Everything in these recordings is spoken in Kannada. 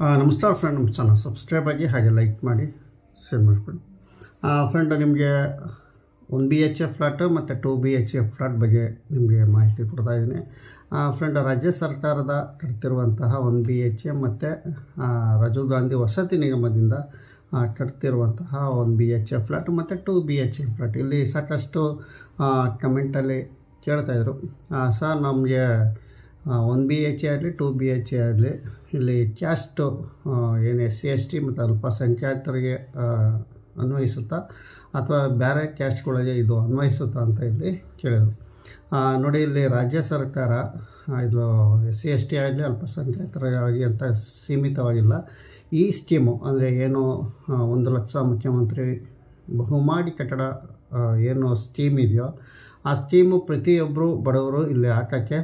ನಮಸ್ಕಾರ ಫ್ರೆಂಡ್ ನಮ್ಮ ಚಾನಲ್ ಸಬ್ಸ್ಕ್ರೈಬ್ ಆಗಿ ಹಾಗೆ ಲೈಕ್ ಮಾಡಿ ಶೇರ್ ಮಾಡಿಕೊಡಿ ಫ್ರೆಂಡ್ ನಿಮಗೆ one B H F flat ಮತ್ತು two B H F flat ಬಗ್ಗೆ ನಿಮಗೆ ಮಾಹಿತಿ ಕೊಡ್ತಾ ಇದ್ದೀನಿ. ಫ್ರೆಂಡ್ ರಾಜ್ಯ ಸರ್ಕಾರದ ಕಟ್ತಿರುವಂತಹ ಒನ್ ಬಿ ಎಚ್ ಎ ಮತ್ತು ರಾಜೀವ್ ಗಾಂಧಿ ವಸತಿ ನಿಗಮದಿಂದ ಕಟ್ತಿರುವಂತಹ one B H F flat ಮತ್ತು two B H F flat ಇಲ್ಲಿ ಸಾಕಷ್ಟು ಕಮೆಂಟಲ್ಲಿ ಕೇಳ್ತಾಯಿದ್ರು ಸರ್ ನಮಗೆ ಒನ್ ಬಿ ಎಚ್ ಎ ಆಗಲಿ ಟು ಬಿ ಎಚ್ ಎ ಆಗಲಿ, ಇಲ್ಲಿ ಕ್ಯಾಸ್ಟು ಏನು ಎಸ್ ಸಿ ಎಸ್ ಟಿ ಮತ್ತು ಅಲ್ಪಸಂಖ್ಯಾತರಿಗೆ ಅನ್ವಯಿಸುತ್ತಾ, ಅಥವಾ ಬೇರೆ ಕ್ಯಾಸ್ಟ್ಗಳಿಗೆ ಇದು ಅನ್ವಯಿಸುತ್ತಾ ಅಂತ ಇಲ್ಲಿ ಕೇಳಿದರು. ನೋಡಿ ಇಲ್ಲಿ ರಾಜ್ಯ ಸರ್ಕಾರ ಇದು ಎಸ್ ಸಿ ಎಸ್ ಟಿ ಆಗಲಿ ಅಲ್ಪಸಂಖ್ಯಾತರಿಗಾಗಿ ಅಂತ ಸೀಮಿತವಾಗಿಲ್ಲ. ಈ ಸ್ಕೀಮು ಅಂದರೆ ಏನು ಒಂದು ಲಕ್ಷ ಮುಖ್ಯಮಂತ್ರಿ ಬಹುಮಾಡಿ ಕಟ್ಟಡ ಏನು ಸ್ಕೀಮ್ ಇದೆಯೋ, ಆ ಸ್ಕೀಮು ಪ್ರತಿಯೊಬ್ಬರು ಬಡವರು ಇಲ್ಲಿ ಹಾಕೋಕ್ಕೆ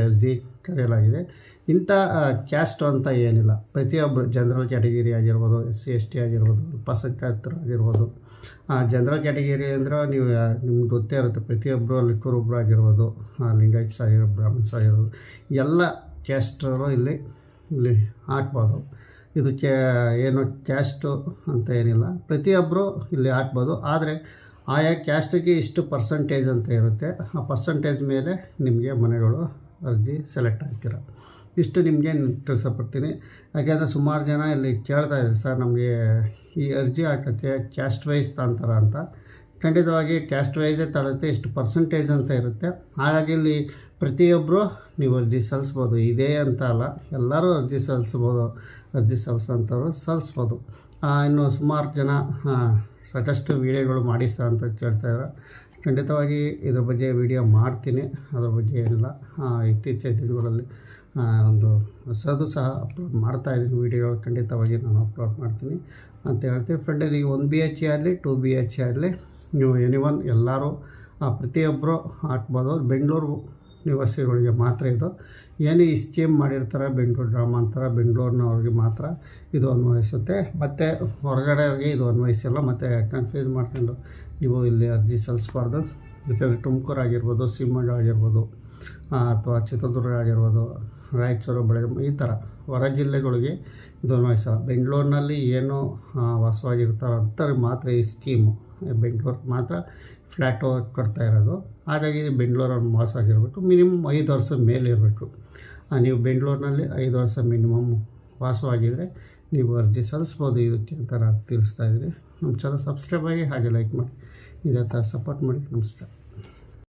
ಅರ್ಜಿ ಕರೆಯಲಾಗಿದೆ. ಇಂಥ ಕ್ಯಾಸ್ಟ್ ಅಂತ ಏನಿಲ್ಲ. ಪ್ರತಿಯೊಬ್ಬರು ಜನರಲ್ ಕ್ಯಾಟಗಿರಿ ಆಗಿರ್ಬೋದು, ಎಸ್ ಸಿ, ಎಸ್ ಟಿ ಆಗಿರ್ಬೋದು ಅಲ್ಪಸಂಖ್ಯಾತರು ಆಗಿರ್ಬೋದು ಜನರಲ್ ಕ್ಯಾಟಗಿರಿ ಅಂದರೆ ನೀವು ನಿಮ್ಗೆ ಗೊತ್ತೇ ಇರುತ್ತೆ. ಪ್ರತಿಯೊಬ್ಬರು ಅಲ್ಲಿ ಕುರುಬ್ರು ಆಗಿರ್ಬೋದು ಲಿಂಗಾಯತ್ಸ್ ಆಗಿರೋ ಬ್ರಾಹ್ಮಣ್ಸ್ ಆಗಿರ್ಬೋದು ಎಲ್ಲ ಕ್ಯಾಸ್ಟರು ಇಲ್ಲಿ ಇಲ್ಲಿ ಹಾಕ್ಬೋದು. ಇದು ಕ್ಯಾ, ಏನು ಕ್ಯಾಸ್ಟು ಅಂತ ಏನಿಲ್ಲ. ಪ್ರತಿಯೊಬ್ಬರು ಇಲ್ಲಿ ಹಾಕ್ಬೋದು. ಆದರೆ, ಆಯಾ ಕ್ಯಾಸ್ಟಿಗೆ ಇಷ್ಟು ಪರ್ಸಂಟೇಜ್ ಅಂತ ಇರುತ್ತೆ. ಆ ಪರ್ಸಂಟೇಜ್ ಮೇಲೆ ನಿಮಗೆ ಮನೆಗಳು ಅರ್ಜಿ ಸೆಲೆಕ್ಟ್ ಆಗ್ತೀರ ಇಷ್ಟು ನಿಮಗೆ ತಿಳಿಸಪಡ್ತೀನಿ. ಯಾಕೆಂದರೆ ಸುಮಾರು ಜನ ಇಲ್ಲಿ ಕೇಳ್ತಾ ಇದ್ದಾರೆ, ಸರ್, ನಮಗೆ ಈ ಅರ್ಜಿ ಹಾಕತ್ತೆ ಕ್ಯಾಸ್ಟ್ ವೈಸ್ ತಾಂತಾರ ಅಂತ. ಖಂಡಿತವಾಗಿ ಕ್ಯಾಸ್ಟ್ ವೈಸೇ ತಗೊಳುತ್ತೆ ಇಷ್ಟು ಪರ್ಸಂಟೇಜ್ ಅಂತ ಇರುತ್ತೆ. ಹಾಗಾಗಿ ಇಲ್ಲಿ ಪ್ರತಿಯೊಬ್ಬರು ನೀವು ಅರ್ಜಿ ಸಲ್ಲಿಸ್ಬೋದು. ಇದೇ ಅಂತ ಅಲ್ಲ, ಎಲ್ಲರೂ ಅರ್ಜಿ ಸಲ್ಲಿಸ್ಬೋದು. ಅರ್ಜಿ ಸಲ್ಲಿಸೋಂಥವ್ರು ಸಲ್ಲಿಸ್ಬೋದು. ಇನ್ನು ಸುಮಾರು ಜನ ಸಾಕಷ್ಟು ವೀಡಿಯೋಗಳು ಮಾಡಿ ಸಹ ಅಂತ ಕೇಳ್ತಾಯಿದ್ದಾರೆ ಖಂಡಿತವಾಗಿ ಇದ್ರ ಬಗ್ಗೆ ವಿಡಿಯೋ ಮಾಡ್ತೀನಿ. ಅದ್ರ ಬಗ್ಗೆ ಎಲ್ಲ ಇತ್ತೀಚಿನ ದಿನಗಳಲ್ಲಿ ಒಂದು ಹೊಸದು ಸಹ ಅಪ್ಲೋಡ್ ಮಾಡ್ತಾ ಇದ್ದೀನಿ. ವೀಡಿಯೋ ಖಂಡಿತವಾಗಿ ನಾನು ಅಪ್ಲೋಡ್ ಮಾಡ್ತೀನಿ. ಅಂತ ಹೇಳ್ತೀನಿ. ಫ್ರೆಂಡ್ ಈಗ ಒನ್ ಬಿ ಎಚ್ ಆಗಲಿ ಟು ಬಿ ಎಚ್ ಆಗಲಿ ನೀವು ಎನಿ ಒನ್ ಎಲ್ಲರೂ ಆ, ಪ್ರತಿಯೊಬ್ಬರು ಹಾಕ್ಬೋದು ಬೆಂಗಳೂರು ನಿವಾಸಿಗಳಿಗೆ ಮಾತ್ರ ಇದು. ಏನೇ ಈ ಸ್ಕೀಮ್ ಮಾಡಿರ್ತಾರೆ ಬೆಂಗಳೂರು ಗ್ರಾಮಾಂತರ ಬೆಂಗಳೂರಿನವ್ರಿಗೆ ಮಾತ್ರ ಇದು ಅನ್ವಯಿಸುತ್ತೆ. ಮತ್ತು ಹೊರಗಡೆಯವ್ರಿಗೆ ಇದು ಅನ್ವಯಿಸಲ್ಲ, ಮತ್ತು ಕನ್ಫ್ಯೂಸ್ ಮಾಡ್ಕೊಂಡು ನೀವು ಇಲ್ಲಿ ಅರ್ಜಿ ಸಲ್ಲಿಸ್ಬಾರ್ದು. ಜೊತೆಗೆ ತುಮಕೂರು ಆಗಿರ್ಬೋದು ಶಿವಮೊಗ್ಗ ಆಗಿರ್ಬೋದು ಅಥವಾ ಚಿತ್ರದುರ್ಗ ಆಗಿರ್ಬೋದು, ರಾಯಚೂರು, ಬೆಳಗಾವಿ, ಈ ಥರ ಹೊರ ಜಿಲ್ಲೆಗಳಿಗೆ ಇದು ಅನ್ವಯಿಸಲ್ಲ. ಬೆಂಗಳೂರಿನಲ್ಲಿ ಏನು ವಾಸವಾಗಿರ್ತಾರೋ ಅಂಥವ್ರಿಗೆ ಮಾತ್ರ ಈ ಸ್ಕೀಮು ಬೆಂಗಳೂರಿಗೆ ಮಾತ್ರ ಫ್ಲ್ಯಾಟು ಕೊಡ್ತಾ ಇರೋದು. ಹಾಗಾಗಿ ಬೆಂಗಳೂರಲ್ಲಿ ಮಾಸ್ ಆಗಿರಬೇಕು ಮಿನಿಮಮ್ ಐದು ವರ್ಷ ಮೇಲೆ ಇರಬೇಕು. ನೀವು ಬೆಂಗಳೂರಿನಲ್ಲಿ ಐದು ವರ್ಷ ಮಿನಿಮಮ್ ವಾಸವಾಗಿದ್ದರೆ ನೀವು ಅರ್ಜಿ ಸಲ್ಲಿಸ್ಬೋದು ಇದಕ್ಕೆ ಅಂತ ನಾನು ತಿಳಿಸ್ತಾ ಇದ್ದೀನಿ. ನಮ್ಮ ಚಾನಲ್ ಸಬ್ಸ್ಕ್ರೈಬ್ ಆಗಿ ಹಾಗೆ ಲೈಕ್ ಮಾಡಿ. ಇದೇ ಥರ ಸಪೋರ್ಟ್ ಮಾಡಿ. ನಮಸ್ಕಾರ